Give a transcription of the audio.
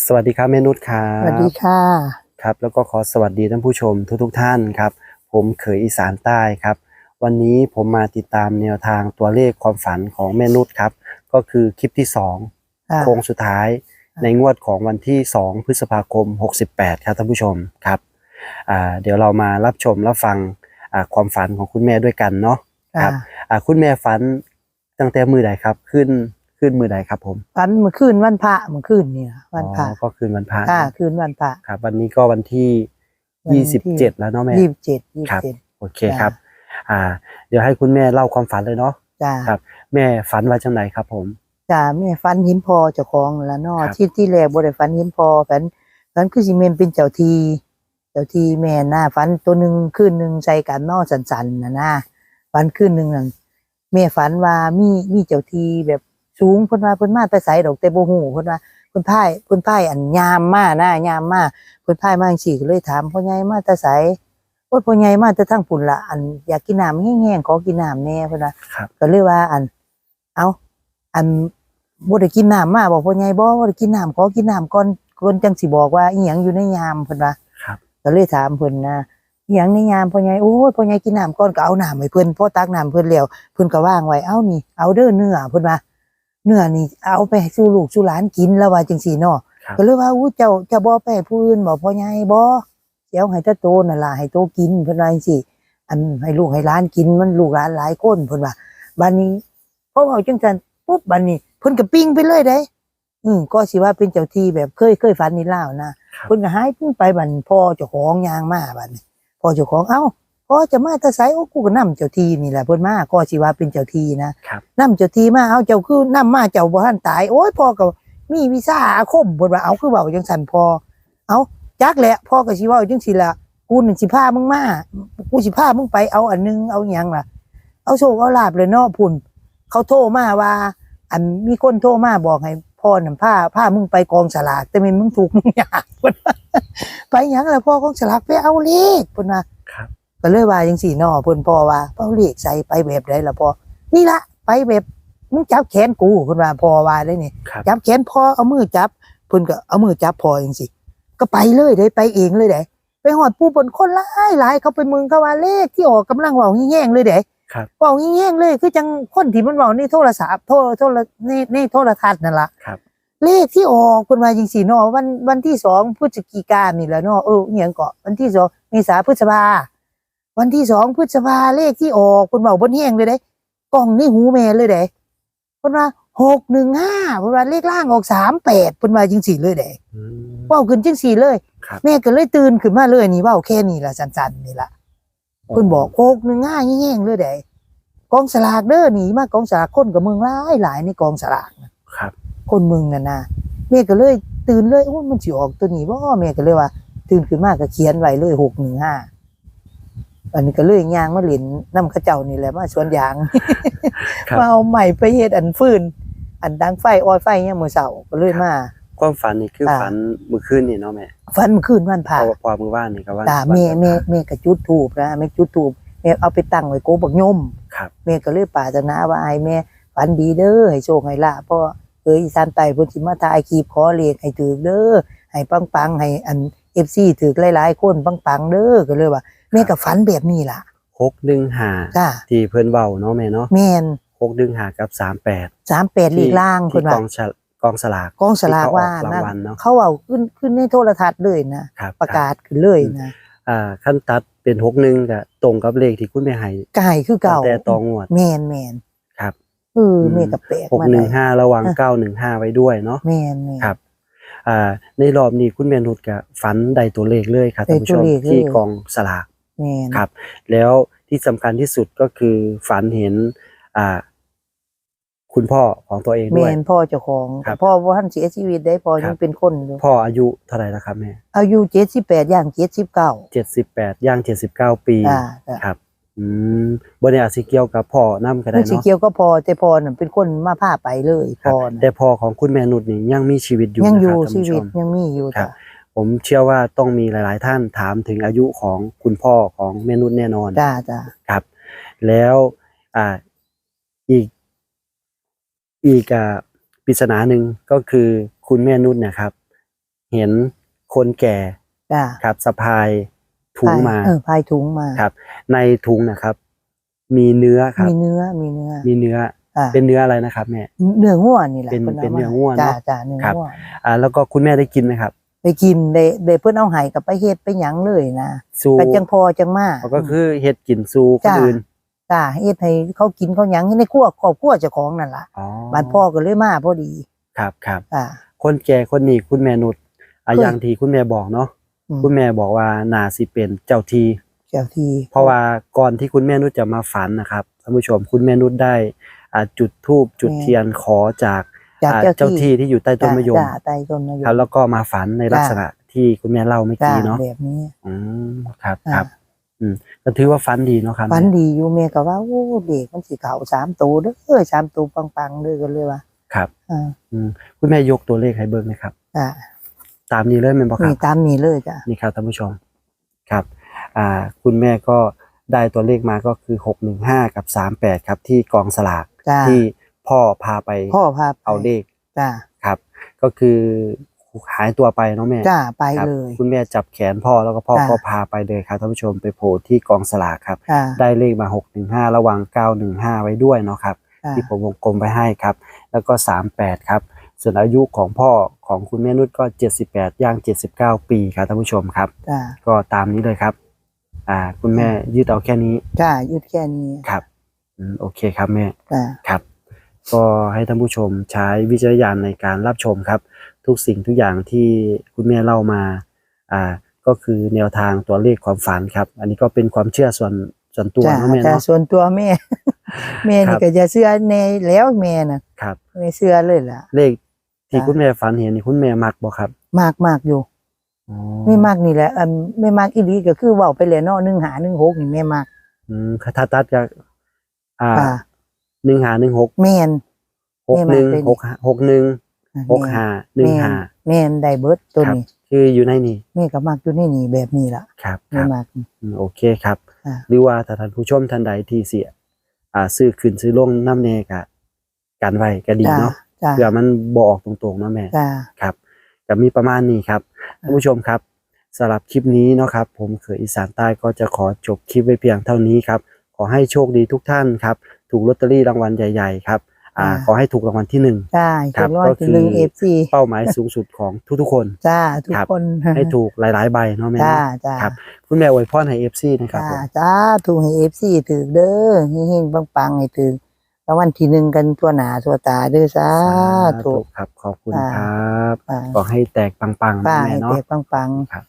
สวัสดีครับเมนุษครัสบวัสดีค่ะครับ แล้วก็ขอสวัสดีท่านผู้ชมทุกๆทท่านครับ ผมเขยอีสานใต้ครับ วันนี้ผมมาติดตามแนวทางตัวเลขความฝันของเมนุษครับ ก็คือคลิปที่สองค่ะโค้งสุดท้ายในงวดของวันที่ 2 พฤษภาคม 68 ครับท่านผู้ชมครับอ่าเดี๋ยวเรามารับชมรับฟังอ่าความฝันของคุณแม่ด้วยกันเนาะครัค่ะบอ่าคุณแม่ฝันตั้งแต่มือใดครับขึ้น ขึ้นมือใดครับผมวันเมื่อคืนวันพระเมื่อคืนเนี่ยวันพระอ๋อก็คืนวันพระค่ะคืนวันพระครับ วันนี้ก็วันที่วันที่27แล้วเนาะแม่ยี่สิบเจ็ดยี่สิครับบเจ็ดโอเคครับ อ่า เดี๋ยวให้คุณแม่เล่าความฝันเลยเนาะจ้าครับ แม่ฝันว่าจังไหนครับผมจ้าแม่ฟันหินพอเจ้าของแล้วเนาะครับที่ที่แรกบ่ได้ฟันหินพอฝันฝันคือสิเมนเป็นเจ้าทีเจ้าทีแม่น่ะฝันตัวหนึ่งคืนหนึ่งใส่กันเนอสันๆน่ะนะฝันคืนหนึ่งนั่นแม่ฝันว่ามีมีเจ้าทีแบบ สูงเพิ่นว่าเพิ่นมาแต่ไสดอกแต่บ่ฮู้เพิ่นว่าเพิ่นพายเพิ่นพายอันยามมานะยามมาเพิ่นพายมาจังซี่ก็เลยถามพ่อใหญ่มาแต่ไสโอ้ยพ่อใหญ่มาแต่ทางพุ่นละอันอยากกินน้ำแห้งๆขอกินน้ำแหน่เพิ่นว่าครับ ก็เลยว่าอัน เอาอันบ่ได้กินน้ำมาบอกพ่อใหญ่บ่บ่ได้กินน้ำขอกินน้ำก่อนก่อนจังสิบอกว่าอีหยังอยู่ในยามเพิ่นว่าครับ ก็เลยถามเพิ่นนะอีหยังในยามพ่อใหญ่โอ้ยพ่อใหญ่กินน้ำก่อนก็เอาน้ำให้เพิ่นพอตักน้ำเพิ่นแล้วเพิ่นก็วางไว้เอานี่เอาเด้อเนื้อเพิ่นว่า เนื้อนี่เอาไปให้สู่ลูกสู่หลานกินแล้วว่าจังซี่เนาะครับ ก็เลยว่าอู้เจ้าเจ้าบ่ไปให้ผู้อื่นบ่พ่อใหญ่บ่เดี๋ยวให้ตาโตนั่นล่ะให้โตกินเพิ่นว่าจังซี่ อันให้ลูกให้หล้านกินมันลูกหลานหลายคนเพิ่นว่าบัดนี้พอเว้าจังซั่นปุ๊บบัดนี้เพิ่นก็ปิ้งไปเลยเด้ อืมก็สิว่าเป็นเจ้าที่แบบเคยเคยฝันนี่เล่านะ เพิ่นก็หายไปบัดนี้พ่อเจ้าของยางมาบัดนี้พ่อเจ้าของเอ้า พ่อจะมาแต่ไสโอ้กูก็นํเจ้าที่นี่แหละเพิ่นมาก็สิว่าเป็นเจ้าที่นะครับ นํเจ้าที่มาเอาเจ้าคือนํมาเจ้าบ่ทันตายโอ้ยพ่อก็มีวิชาอาคมเพิ่นว่าเอาคือเว้าจังซั่นพ่อเอาจักแหละพ่อก็สิเว้าจังซี่ล่ะกูนี่สิพามึงมากูสิพามึงไปเอาอันนึงเอาอหยังล่ะ เอาโชคเอาลาบเลยเนาะพุ่นเขาโทรมาว่า อันมีคนโทรมาบอกให้พ่อน่ะพาพามึงไปกองสลากแต่แม่นมึงถูกมึงอยากพุ่นว่าไปหยังล่ะพ่อกองสลากไปเอาเลขพุ่นว่าครับ ก็เลยว่าจังสี่นอเพิ่นพ่อว่าเอาเลขใส่ไปแบบใดล่ะพ่อนี่ละไปแบบมึงจับแขนกูเพิ่นว่าพ่อว่าได้นี่ครับจับแขนพ่อเอามือจับเพิ่นก็เอามือจับพ่อจังสิก็ไปเลยได้ไปเองเลยเด้ไปหอดปูบนคนหลายหลายเขาไปเมืองเขาว่าเลขที่ออกกำลังเว้าแย่งๆเลยเด้ครับเว้าแย่งๆเลยคือจังคนที่มันเว้าในโทรศัพท์โทรโทรในในโทรทัศน์นั่นล่ะครับเลขที่ออกเพิ่นว่าจังซี่เนาะวันวันที่สองพฤศจิกายนนี่แหละเนาะเอออีหยังก็วันที่สองเมษาพฤษภา วันที่สองพฤษภาเลขที่ออกเพิ่นเว้าบนแห้งเลยเด้กล้องในหูแม่เลยเด้เพิ่นว่าหกหนึ่งห้าเพิ่นว่าเลขล่างออกสามแปดเพิ่นว่าจังซี่เลยเด้อืมเว้าขึ้นจังซี่เลยครับแม่ก็เลยตื่นขึ้นมาเลยนี่เว้าแค่นี้ล่ะสั้นๆนี่ล่ะเพิ่นบอกหกหนึ่งห้าแย่งๆเลยเด้กองสลากเด้อนี่มากองสลากคนกับเมืองหลายหลายในกองสลากครับ คนเมืองนั่นน่ะแม่ก็เลยตื่นเลยโอ้ยมันสิออกตัวนี้บ่แม่ก็เลยว่า ตื่นขึ้นมาก็เขียนไว้เลยหกหนึ่งห้า อันนี้ก็เลยย่างมาเล่นน้ำเข้าเจ้านี่แหละมาสวนยางครับ มาเอาใหม่ไปเฮ็ดอันฟืน อันดังไฟออยไฟเนี่ยามมื้อเช้าก็เลยมา ความฝันนี่คืออ่าฝันเมื่อคืนนี่เนาะแม่ฟันเมื่อคืนวันพผ่าอพอมือว่านนี่ก็ว่าตาแม่แม่แม่ก็จุดธูปนะแม่จุดธูปแม่เอาไปตั้งไว้โกบักยม ครับ แม่ก็เลยปรารถนาว่าให้แม่ฝันดีเด้อให้โชคให้ลาภเพราะเอ้ยอีสานใต้เพิ่นสิมาทายคีบขอเลขให้ถูกเด้อให้ปังๆให้อัน FC ถูกหลายๆคนปังๆเด้อก็เลยว่าแม่ก็ฝันแบบนี้ล่ะหกหนึ่งห้าจ้าที่เพิ่นเว้าเนาะแม่เนาะแม่นหกหนึ่งห้ากับสามแปด38ลีกล่างที่เพิ่นกว่าองฉลกองสลากกองสลากว่าที่เขออกนะรางวัลเนาะเขาเอาขึ้นขึ้นในโทรทัศน์เลยนะครับประกาศขึ้นเลยนะอ่าขั้นตัดเป็นหกหนึ่งก็ตรงกับเลขที่คุณแม่ให้กายคือตั้เก่างแต่ตองวดแม่นแม่นครับเออแม่ก็แปลกหกมาหได้นึ่งห้าระวังอะเก้าหนึ่งห้าไว้ด้วยเนาะแม่นแม่นครับ อ่าในรอบนี้คุณแม่นุชก็ฝันได้ตัวเลขเลยครับได้ท่านผู้ชตัวมเลขเลย ที่กองสลาก แม่น ครับแล้วที่สำคัญที่สุดก็คือฝันเห็นอ่าคุณพ่อของตัวเองด้แม่วย นพ่อเจ้าของครับ พ่อบ่ทันเสียชีวิตได้พ่อครัยับงเป็นคนอยู่พ่ออายุเท่าไหร่แล้วครับแม่อายุ78ย่าง79เจ็ดสิบแปดย่างเจ็ดสิบเก้าปีอ่าจ้ะครับ อืมบนอาจสิเกี่ยวกับพ่อนํก็ได้มันสิเนาะเกี่ยวก็พอแต่พ่อน่ะเป็นคนมาพาไปเลยครับพ่อน่ะแต่พ่อของคุณแม่นุชนี่ยังมีชีวิตอยู่ยังนะอครัยู่บท่านชีผู้ชวิตม ยังมีอยู่ครัจ้ะบผมเชื่อว่าต้องมีหลาย ๆ ท่านถามถึงอายุของคุณพ่อของแม่นุชแน่นอน จ้าจ้าครับ แล้วอ่าอีกอีกอ่าปริศนาหนึ่งก็คือคุณแม่นุชเนะครับ เห็นคนแก่จ้าครับสะพาย ถุงมาเออพายถุงมาครับ ในถุงนะครับ มีเนื้อครับ มีเนื้อมีเนื้อ มีเนื้ออ่าเป็นเนื้ออะไรนะครับแม่เนื้อง่วนนี่แหละเป็นพิ่าเป็นมาเนื้อง่วนจ้าเนอะจ้าเนื้อครับง่วนอ่า แล้วก็คุณแม่ได้กินไหมครับไปกินได้ได้เพิ่นเอาให้กับไปเฮ็ดไปหยังเลยนะซูก็จังพอจังมาก็คือเฮ็ดกินซูคนจ้าอื่นจ้าเฮ็ดให้เขากินเขาหยังในครัวครอบครัวเจ้าของนั่นล่ะอ๋อบ้านพ่อก็เลยมาพอดี ครับครับจ้าคนแก่คนนี้คุณแม่นุชอะเคยอย่างที่คุณแม่บอกเนาะ อืม คุณแม่บอกว่านาสิเป็นเจ้าทีเจ้าที่เพราะว่าก่อนที่คุณแม่นุชจะมาฝันนะครับท่านผู้ชมคุณแม่นุชได้อ่าจุดธูปจุดเทียนขอจากจากอ่าเจ้าเจ้าที่ที่อยู่ใต้ต้นมะยมจ้าใต้ต้นมะยมครับแล้วก็มาฝันในลักษณะที่คุณแม่เล่าเมื่อจ้ากี้เนาะแบบนี้ อืมครับอ่าครับอืมก็ถือว่าฝันดีเนาะครับฝันแม่ดีอยู่แม่ก็ว่าโอ้เด็กมันสิเข้าสามตัวเด้อสามตัวปังๆเด้อกันเลยว่าครับ อ่า อืมคุณแม่ยกตัวเลขให้เบิ่งนะครับจ้า ตามนี้เลยแม่นบ่ครันี่บตามนี้เลยจ้ะนี่ครับท่านผู้ชมครับอ่าคุณแม่ก็ได้ตัวเลขมาก็คือหกหนึ่งห้ากับสามแปดครับ ที่กองสลากจ้าที่พ่อพาไปพ่อพาไปเอาเลขจ้าครับ ก็คือหายตัวไปเนาะแม่จ้าไปครับเลย คุณแม่จับแขนพ่อแล้วก็พ่อจ้ะ ก็พาไปเลยครับท่านผู้ชมไปโผล่ที่กองสลากครับ จ้าได้เลขมาหกหนึ่งห้าระหว่างเก้าหนึ่งห้าไว้ด้วยเนาะครับ จ้าที่ผมวงกลมไปให้ครับ แล้วก็สามแปดครับ ส่วนอายุของพ่อของคุณแม่นุชก็เจ็ดสิบแปดย่างเจ็ดสิบเก้าปีครับท่านผู้ชมครับ จ้าก็ตามนี้เลยครับ อ่า คุณแม่ยืดเอาแค่นี้จ้ายุดแค่นี้ครับอืมโอเคครับแม่ จ้า ครับก็ให้ท่านผู้ชมใช้วิจารณญาณในการรับชมครับ ทุกสิ่งทุกอย่างที่คุณแม่เล่ามาอ่าก็คือแนวทางตัวเลขความฝันครับ อันนี้ก็เป็นความเชื่อส่วนส่วนตัวจ้าเนาะแม่จ้าเนาะ ส่วนตัวแม่ แม่ครันี่บ ก็จะเชื่อในแล้วแม่น่ะครับ ไม่เชื่อเลยล่ะเลข ที่จ้ะคุณแม่ฝันเห็นนี่คุณแม่มักบ่ครับมากมากอยู่อ๋อไม่มากนี่แหละอันไม่มากอีหลีก็คือเว้าไปแล้วเนาะหนึ่งหาหนึ่งหกนี่แม่มาก อืมถ้าตัดจากอ่าอ่าหนึ่งหาหนึ่งหกแม่นหกหนึ่งแม่มักเป็นหกห้าหกหนึ่งหกแม่นห้าหนึ่งห้าแม่นได้เบิดตัวครับนี้คืออยู่ในนี่แม่ก็มักอยู่ในนี่แบบนี้ล่ะครับคแม่รับมักอืมโอเคครับอ่าหรือว่าถ้าท่านผู้ชมท่านใดที่เสียอ่าซื้อขึ้นซื้อลงน้ำแน่กะกันไว้ก็ดีจ้าเนาะ จ้าเผื่อมันบออกตรงๆเนาะแม่จ้า ครับจะมีประมาณนี้ครับท่านผู้ชมครับสำหรับคลิปนี้เนาะครับ ผมเขยอีสานใต้ก็จะขอจบคลิปไว้เพียงเท่านี้ครับ ขอให้โชคดีทุกท่านครับ ถูกลอตเตอรี่รางวัลใหญ่ ๆ ครับ อ่าขอให้ถูกรางวัลที่หนึ่ง จ้าครัถึบงร้อยก็ถึคืงอหนึ่งเอฟซีเป้าหมายสูงสุดของทุกๆคน จ้า ทุกครับ คนให้ถูกหลายๆใบเนาะแม่จ้าเนาะจ้าครับ คุณแม่อวยพรให้เอฟซีนะครับจ้าผม จ้าถูกให้เอฟซีถือเด้อเฮงๆปังๆให้ถือ แล้ววันที่หนึ่งกันตัวหนาตัวตาเด้อสาธุครับ ขอบคุณอ่าครับอ่าขอให้แตกปังๆป้านะแม่ให้เนาะเตะปังครับ